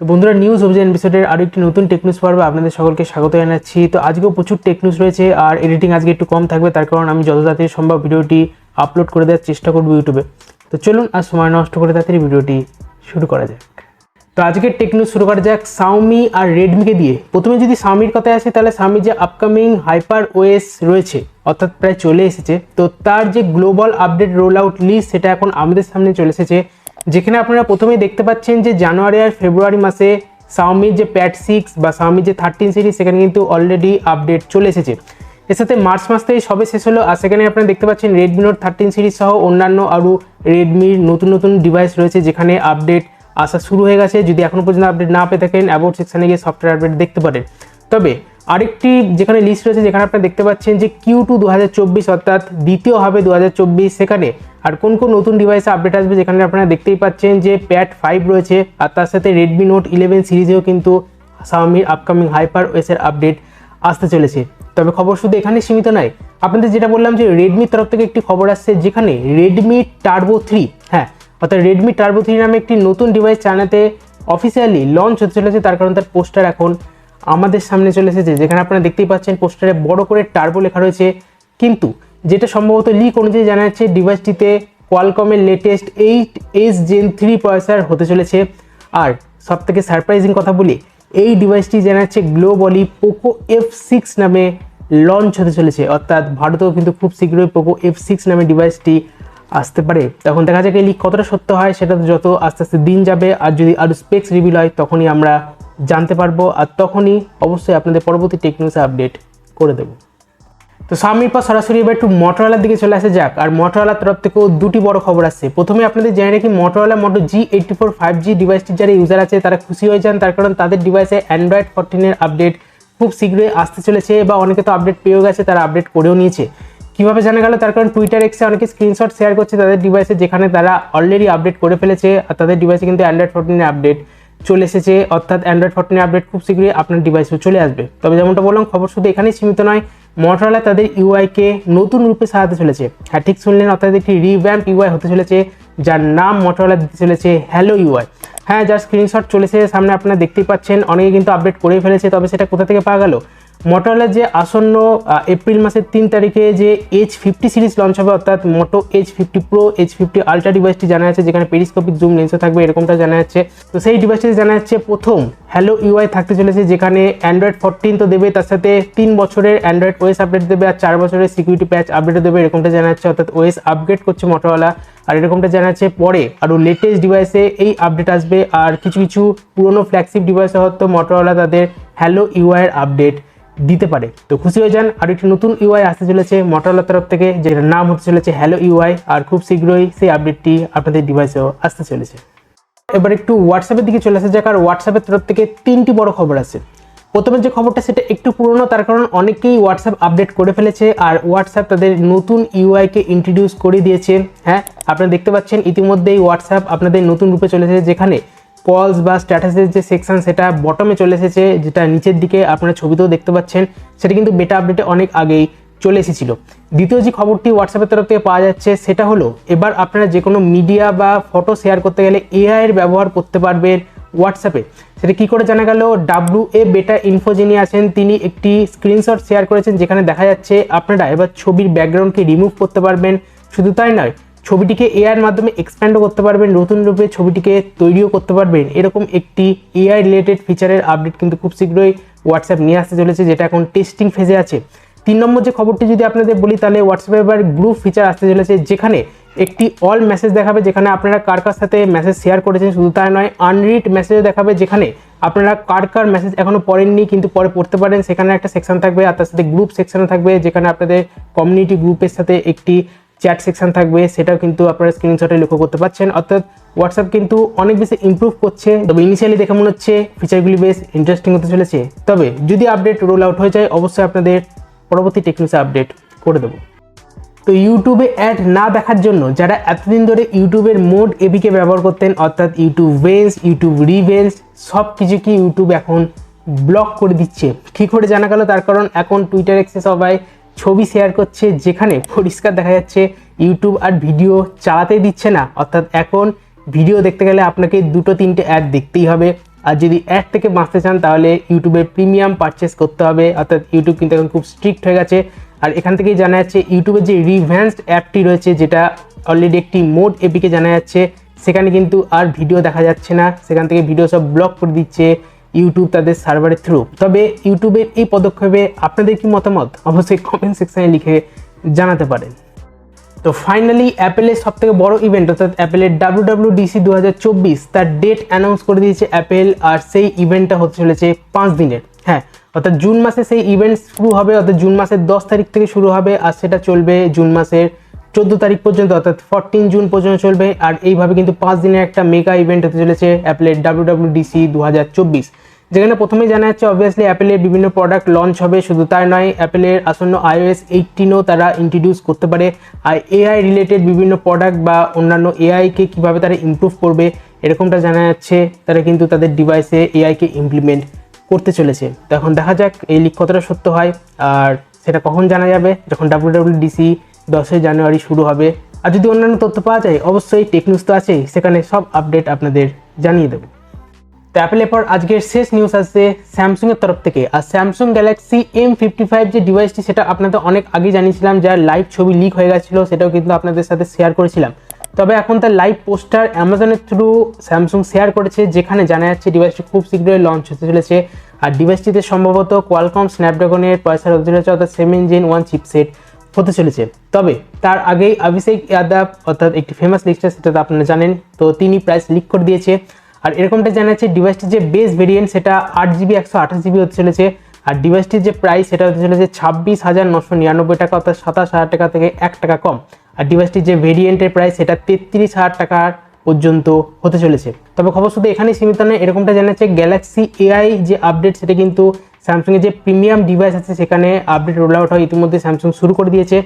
তো বন্ধুরা নিউজ অভিযান এপিসোডের আরও একটি নতুন টেকনিউজ পর্বে আপনাদের সকলকে স্বাগত জানাচ্ছি। তো আজকেও প্রচুর টেকনিউজ রয়েছে আর এডিটিং আজকে একটু কম থাকবে, তার কারণ আমি যত তাড়াতাড়ি সম্ভব ভিডিওটি আপলোড করে দেওয়ার চেষ্টা করব ইউটিউবে তো চলুন আর সময় নষ্ট করে তাড়াতাড়ি ভিডিওটি শুরু করা যাক। তো আজকের টেকনিউজ শুরু করা যাক সাউমি আর রেডমিকে দিয়ে। প্রথমে যদি সাউমির কথায় আসে, তাহলে সাউমির যে আপকামিং হাইপার ওএস রয়েছে, অর্থাৎ প্রায় চলে এসেছে, তো তার যে global update roll out list সেটা এখন আমাদের সামনে চলে এসেছে যেখানে আপনারা প্রথমেই দেখতে পাচ্ছেন যে জানুয়ারি আর ফেব্রুয়ারি মাসে সাউমির যে প্যাড সিক্স বা সাউমির যে থার্টিন সিরিজ সেখানে কিন্তু অলরেডি আপডেট চলে এসেছে। এর সাথে মার্চ মাস থেকে সবে শেষ হলো, আর সেখানে আপনারা দেখতে পাচ্ছেন রেডমি নোট থার্টিন সিরিজ সহ অন্যান্য আরও রেডমির নতুন নতুন ডিভাইস রয়েছে, যেখানে আপডেট আসা শুরু হয়ে গেছে। যদি এখনও পর্যন্ত আপডেট না পেয়ে থাকেন অ্যাবাউট সেকশনে গিয়ে সফটওয়্যার আপডেট দেখতে পারেন। তবে আরেকটি যেখানে লিস্ট রয়েছে, যেখানে আপনারা দেখতে পাচ্ছেন যে কিউ টু দু হাজার চব্বিশ অর্থাৎ দ্বিতীয় হবে দু সেখানে আর কোন কোন নতুন ডিভাইসে আপডেট আসবে যেখানে আপনারা দেখতেই পাচ্ছেন যে প্যাড ফাইভ রয়েছে, আর তার সাথে রেডমি নোট ইলেভেন সিরিজেও কিন্তু সাওমির আপকামিং হাইপার ওয়েসের আপডেট আসতে চলেছে। তবে খবর শুধু এখানে সীমিত নয়, আপনাদের যেটা বললাম যে রেডমির তরফ থেকে একটি খবর আসছে যেখানে রেডমি টার্বো থ্রি হ্যাঁ অর্থাৎ রেডমি টার্বো থ্রি নামে একটি নতুন ডিভাইস চায়নাতে অফিসিয়ালি লঞ্চ হতে চলেছে, তার কারণ তার পোস্টার এখন আমাদের সামনে চলে এসেছে, যেখানে আপনারা দেখতেই পাচ্ছেন পোস্টারে বড় করে টার্বো লেখা রয়েছে। কিন্তু যেটা সম্ভবত লিক অনুযায়ী জানা যাচ্ছে ডিভাইসটিতে কোয়ালকমের latest eight S gen three processor হতে চলেছে। আর সব থেকে সারপ্রাইজিং কথা বলি, এই ডিভাইসটি জানা যাচ্ছে গ্লোবালি পোকো এফ সিক্স নামে লঞ্চ হতে চলেছে। অর্থাৎ ভারতেও কিন্তু খুব শীঘ্রই পোকো এফ সিক্স নামে ডিভাইসটি আসতে পারে। তখন দেখা যাক এই লিক কতটা সত্য হয়, সেটা যত আস্তে আস্তে দিন যাবে, আর যদি আরও স্পেক্স রিভিল হয়, তখনই আমরা জানতে পারব। আর তখনই অবশ্যই আপনাদের পরবর্তী টেকনিক্সে আপডেট করে দেবো। তো সামির পর সরাসরি এবার একটু মোটরওয়ালার দিকে চলে আসে যাক। আর মোটরওয়ালার তরফ থেকেও দুটি বড় খবর আসছে। প্রথমে আপনাদের জেনে রাখি Motorola Moto G eighty four five G ডিভাইসটির যারা ইউজার আছে, তারা খুশি হয়ে যান। তার কারণ তাদের ডিভাইসে অ্যান্ড্রয়েড ফোরটিনের আপডেট খুব শীঘ্রই আসতে চলেছে বা অনেকে তো আপডেট পেয়েও গেছে, তারা আপডেট করেও নিয়েছে। কীভাবে জানা গেল? তার কারণ টুইটার এক্সে অনেকে স্ক্রিনশট শেয়ার করছে তাদের ডিভাইসে যেখানে তারা অলরেডি আপডেট করে ফেলেছে। আর তাদের ডিভাইসে কিন্তু অ্যান্ড্রয়েড ফোরটিনের আপডেট চলে এসেছে। অর্থাৎ অ্যান্ড্রয়েড ফোরটিনের আপডেট খুব শীঘ্রই আপনার ডিভাইসেও চলে আসবে। তবে যেমনটা বললাম, খবর শুধু এখানেই সীমিত নয় মোটরওয়ালা তাদের ইউআইকে নতুন রূপে সাজাতে চলেছে। হ্যাঁ ঠিক শুনলেন, অর্থাৎ একটি রিভ্যাম্প ইউআই হতে চলেছে, যার নাম মোটরওয়ালা দিতে চলেছে হ্যালো ইউআই হ্যাঁ যার স্ক্রিনশট চলেছে, সামনে আপনারা দেখতেই পাচ্ছেন, অনেকে কিন্তু আপডেট করে ফেলেছে, তবে সেটা কোথা থেকে পাওয়া গেল? মোটরওয়ালার যে আসন্ন এপ্রিল মাসের তিন তারিখে যে এইচ ফিফটি সিরিজ লঞ্চ হবে, অর্থাৎ Moto H fifty pro H fifty ultra ডিভাইসটি জানা যাচ্ছে, যেখানে পেরিস্কোপিক জুম লেন্সও থাকবে, এরকমটা জানা যাচ্ছে। তো সেই ডিভাইসটি জানা যাচ্ছে প্রথম হ্যালো ইউআই থাকতে চলেছে, যেখানে অ্যান্ড্রয়েড ফোরটিন তো দেবে, তার সাথে তিন বছরের অ্যান্ড্রয়েড ওএস আপডেট দেবে আর চার বছরের সিকিউরিটি প্যাচ আপডেটও দেবে, এরকমটা জানা যাচ্ছে। অর্থাৎ ওএস আপগ্রেড করছে মোটরওয়ালা আর এরকমটা জানা যাচ্ছে পরে আরও লেটেস্ট ডিভাইসে এই আপডেট আসবে। আর কিছু কিছু পুরনো ফ্ল্যাগশিপ ডিভাইসে হয়তো মোটরওয়ালা তাদের হ্যালো ইউআইয়ের আপডেট দিতে পারে। তো খুশি হয়ে যান। আর একটি নতুন ইউআই আসতে চলেছে মোটরলার তরফ থেকে, যেটার নাম হতে চলেছে হ্যালো ইউআই আর খুব শীঘ্রই সেই আপডেটটি আপনাদের ডিভাইসেও আসতে চলেছে। এবার একটু হোয়াটসঅ্যাপের দিকে চলে আসা যাক, আর হোয়াটসঅ্যাপের তরফ থেকে তিনটি বড় খবর আছে। প্রথমে যে খবরটা, সেটা একটু পুরনো, তার কারণ অনেকেই হোয়াটসঅ্যাপ আপডেট করে ফেলেছে, আর হোয়াটসঅ্যাপ তাদের নতুন ইউআইকে ইন্ট্রোডিউস করে দিয়েছে। হ্যাঁ আপনারা দেখতে পাচ্ছেন, ইতিমধ্যেই হোয়াটসঅ্যাপ আপনাদের নতুন রূপে চলে এসেছে যেখানে কলস বা স্ট্যাটাসের যে সেকশন সেটা বটমে চলে এসেছে, যেটা নিচের দিকে আপনারা ছবিতেও দেখতে পাচ্ছেন, সেটা কিন্তু বেটা আপডেটে অনেক আগেই চলে এসেছিল। দ্বিতীয় যে খবরটি হোয়াটসঅ্যাপের তরফ থেকে পাওয়া যাচ্ছে, সেটা হলো, এবার আপনারা যে কোনো মিডিয়া বা ফটো শেয়ার করতে গেলে এআইয়ের ব্যবহার করতে পারবেন হোয়াটসঅ্যাপে সেটা কি করে জানা গেল ডাব্লু এ বেটা ইনফো যিনি আছেন, তিনি একটি স্ক্রিনশট শেয়ার করেছেন, যেখানে দেখা যাচ্ছে আপনারা এবার ছবির ব্যাকগ্রাউন্ডকে রিমুভ করতে পারবেন। শুধু তাই নয় ছবিটিকে এআই এর মাধ্যমে এক্সপ্যান্ডও করতে পারবেন, নতুন রূপে ছবিটিকে তৈরিও করতে পারবেন। এরকম একটি এআই রিলেটেড ফিচারের আপডেট কিন্তু খুব শীঘ্রই হোয়াটসঅ্যাপ নিয়ে আসতে চলেছে, যেটা এখন টেস্টিং ফেজে আছে। তিন নম্বর যে খবরটি যদি আপনাদের বলি, তাহলে হোয়াটসঅ্যাপে এবার গ্রুপ ফিচার আসতে চলেছে, যেখানে একটি অল মেসেজ দেখাবে, যেখানে আপনারা কার কার সাথে মেসেজ শেয়ার করেছেন, শুধু তাই নয় আনরিড মেসেজও দেখাবে, যেখানে আপনারা কার কার মেসেজ এখনও পড়েননি, কিন্তু পরে পড়তে পারেন, সেখানে একটা সেকশন থাকবে, আর তার সাথে গ্রুপ সেকশনও থাকবে, যেখানে আপনাদের কমিউনিটি গ্রুপের সাথে একটি চ্যাট সেকশন থাকবে, সেটাও কিন্তু আপনারা স্ক্রিনশটে লক্ষ্য করতে পারছেন অর্থাৎ হোয়াটসঅ্যাপ কিন্তু অনেক বেশি ইম্প্রুভ করছে। তবে ইনিশিয়ালি দেখে মনে হচ্ছে ফিচারগুলি বেশ ইন্টারেস্টিং হতে চলেছে। তবে যদি আপডেট রোল আউট হয়ে যায়, অবশ্যই আপনাদের পরবর্তী টেকনিক্সে আপডেট করে দেবো। তো ইউটিউবে অ্যাড না দেখার জন্য যারা এতদিন ধরে ইউটিউবের মোড এবিকে ব্যবহার করতেন, অর্থাৎ ইউটিউব ভেন্স ইউটিউব রিভেন্স সব কিছু কি ইউটিউব এখন ব্লক করে দিচ্ছে। ঠিক করে জানা গেল, তার কারণ এখন টুইটার এক্সে সবাই ছবি শেয়ার করছে, যেখানে পরিষ্কার দেখা যাচ্ছে ইউটিউব আর ভিডিও চালাতে দিচ্ছে না। অর্থাৎ এখন ভিডিও দেখতে গেলে আপনাকে দুটো, তিনটে অ্যাড দেখতেই হবে। আর যদি অ্যাড থেকে বাঁচতে চান, তাহলে ইউটিউবের প্রিমিয়াম পারচেস করতে হবে। অর্থাৎ ইউটিউব কিন্তু এখন খুব স্ট্রিক্ট হয়ে গেছে। আর এখান থেকেই জানা যাচ্ছে ইউটিউবের যে রিভ্যান্সড অ্যাপটি রয়েছে, যেটা অলরেডি একটি মোড এপিকে জানা যাচ্ছে, সেখানে কিন্তু আর ভিডিও দেখা যাচ্ছে না। সেখান থেকে ভিডিও সব ব্লক করে দিচ্ছে। ইউটিউব তাদের সার্ভারের থ্রু তবে ইউটিউবের এই পদক্ষেপে আপনাদের কি মতামত? অবশ্যই কমেন্ট সেকশনে লিখে জানাতে পারেন। তো ফাইনালি অ্যাপেলের সব থেকে বড় ইভেন্ট অর্থাৎ অ্যাপেলের ডাব্লিউ ডাব্লিউ ডিসি দু হাজার চব্বিশ, তার ডেট অ্যানাউন্স করে দিয়েছে অ্যাপেল আর সেই ইভেন্টটা হতে চলেছে পাঁচ দিনের। হ্যাঁ অর্থাৎ জুন মাসে সেই ইভেন্ট শুরু হবে, অর্থাৎ জুন মাসের দশ তারিখ থেকে শুরু হবে, আর সেটা চলবে জুন মাসের চোদ্দ তারিখ পর্যন্ত, অর্থাৎ ফোরটিন জুন পর্যন্ত চলবে, আর এইভাবে কিন্তু পাঁচ দিনের একটা মেগা ইভেন্ট হতে চলেছে অ্যাপেলের ডাব্লিউ ডাব্লিউ ডিসি দু হাজার চব্বিশ। যেখানে প্রথমেই জানা যাচ্ছে অবভিয়াসলি অ্যাপেলের বিভিন্ন প্রোডাক্ট লঞ্চ হবে, শুধু তাই নয় অ্যাপেলের আসন্ন আইওএস এইটিনও তারা ইন্ট্রোডিউস করতে পারে। আর এআই রিলেটেড বিভিন্ন প্রোডাক্ট বা অন্যান্য এআইকে কীভাবে তারা ইমপ্রুভ করবে, এরকমটা জানা যাচ্ছে, তারা কিন্তু তাদের ডিভাইসে এআইকে ইমপ্লিমেন্ট করতে চলেছে। তো এখন দেখা যাক, এই লিক কতটা সত্য হয়, আর সেটা কখন জানা যাবে, যখন ডাব্লিউডাব্লিউডিসি দশই জানুয়ারি শুরু হবে। আর যদি অন্যান্য তথ্য পাওয়া যায়, অবশ্যই টেকনিউজ তো আছেই, সেখানে সব আপডেট আপনাদের জানিয়ে দেবো। তো অ্যাপেলের পর আজকের শেষ নিউজ আসছে স্যামসুংয়ের তরফ থেকে। আর Samsung Galaxy M fifty five যে ডিভাইসটি সেটা আপনাদের অনেক আগে জানিয়েছিলাম, যার লাইভ ছবি লিক হয়ে গেছিল, সেটাও কিন্তু আপনাদের সাথে শেয়ার করেছিলাম। তবে এখন তার লাইভ পোস্টার অ্যামাজনের থ্রু স্যামসুং শেয়ার করেছে, যেখানে জানা যাচ্ছে ডিভাইসটি খুব শীঘ্রই লঞ্চ হতে চলেছে। আর ডিভাইসটিতে সম্ভবত কোয়ালকম স্ন্যাপড্রাগনের চলেছে, অর্থাৎ সেভেন জেন ওয়ান চিপসেট হতে চলেছে। তবে তার আগেই অভিষেক ইয়াদাব অর্থাৎ একটি ফেমাস লিস্টার সেটা তো আপনারা জানেন। তো তিনি প্রাইস লিক করে দিয়েছে। আর এরকমটা জানাচ্ছে ডিভাইসটির যে বেস ভেরিয়েন্ট সেটা আট জিবি একশো আঠাশ জিবি হতে চলেছে। আর ডিভাইসটির যে প্রাইস সেটা হতে চলেছে ছাব্বিশ হাজার নশো নিরানব্বই টাকা, অর্থাৎ সাতাশ হাজার টাকা থেকে এক টাকা কম। আর ডিভাইসটির যে ভেরিয়েন্টের প্রাইস সেটা তেত্রিশ হাজার টাকার পর্যন্ত হতে চলেছে। তবে খবর শুধু এখানেই সীমিত নয়, এরকমটা জানাচ্ছে গ্যালাক্সি এআই যে আপডেট সেটা কিন্তু স্যামসুংয়ের যে প্রিমিয়াম ডিভাইস আছে, সেখানে আপডেট রোল আউট হয়। ইতিমধ্যে স্যামসুং শুরু করে দিয়েছে।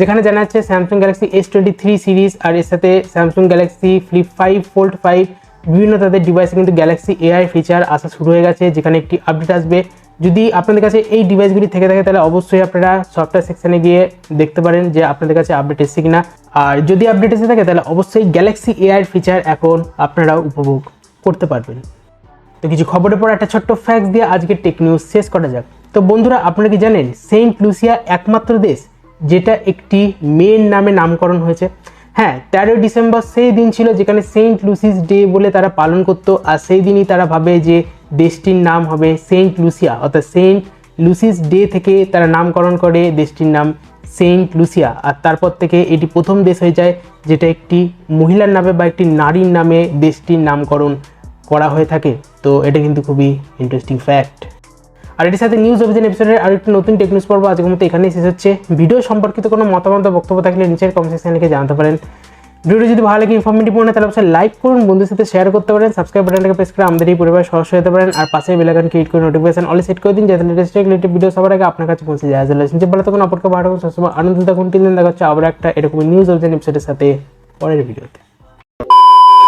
যেখানে জানা যাচ্ছে Samsung Galaxy S twenty three series আর এর সাথে Samsung Galaxy flip five fold five বিভিন্ন তাদের ডিভাইসে কিন্তু গ্যালাক্সি এআই ফিচার আসা শুরু হয়ে গেছে, যেখানে একটি আপডেট আসবে। যদি আপনাদের কাছে এই ডিভাইসগুলি থেকে থাকে, তাহলে অবশ্যই আপনারা সফটওয়্যার সেকশনে গিয়ে দেখতে পারেন যে আপনাদের কাছে আপডেট এসেছে কিনা। আর যদি আপডেট এসে থাকে, তাহলে অবশ্যই গ্যালাক্সি এআই ফিচার এখন আপনারা উপভোগ করতে পারবেন। তো কিছু খবরের পর একটা ছোট্ট ফ্যাক্স দিয়ে আজকের টেক নিউজ শেষ করা যাক। তো বন্ধুরা, আপনারা কি জানেন সেন্ট লুসিয়া একমাত্র দেশ যেটা একটি মেয়ের নামে নামকরণ হয়েছে। হ্যাঁ তেরোই ডিসেম্বর সেই দিন ছিল যেখানে সেন্ট লুসিস ডে বলে তারা পালন করতো আর সেই দিনই তারা ভাবে যে দেশটির নাম হবে সেন্ট লুসিয়া অর্থাৎ সেন্ট লুসিস ডে থেকে তারা নামকরণ করে দেশটির নাম সেন্ট লুসিয়া আর তারপর থেকে এটি প্রথম দেশ হয়ে যায় যেটা একটি মহিলার নামে বা একটি নারীর নামে দেশটির নামকরণ করা হয়ে থাকে। তো এটা কিন্তু খুবই ইন্টারেস্টিং ফ্যাক্ট আর এটির সাথে নিউজ অভিযান এপিসোডের আর একটি নতুন টেকনিক্স পর্ব আজকের মতো এখানেই শেষ হচ্ছে। ভিডিও সম্পর্কিত কোনো মতামত বক্তব্য থাকলে নিচের কমেন্ট সেকশনে লিখে জানাতে পারেন। ভিডিওটি যদি ভালো লাগে ইনফরমেটিভ মনে তাহলে অবশ্যই লাইক করুন বন্ধুর সাথে শেয়ার করতে পারেন সাবস্ক্রাইব বাটনটাকে প্রেস করে আমাদের এই পরিবার সদস্য হতে পারেন, আর পাশে বেলাকান ক্রিয়েট করে নোটিফিকেশন অল সেট করে দিন, যাতে লেটেস্ট রিলেটেড ভিডিও সবার আগে আপনার কাছে পৌঁছে যায়। যে ভালো তখন অপরকে ভালো সবসময় আনন্দ থাকুন। দিন দেখা হচ্ছে আবার একটা এরকম নিউজ অভিযান এপিসোডের সাথে পরের ভিডিওতে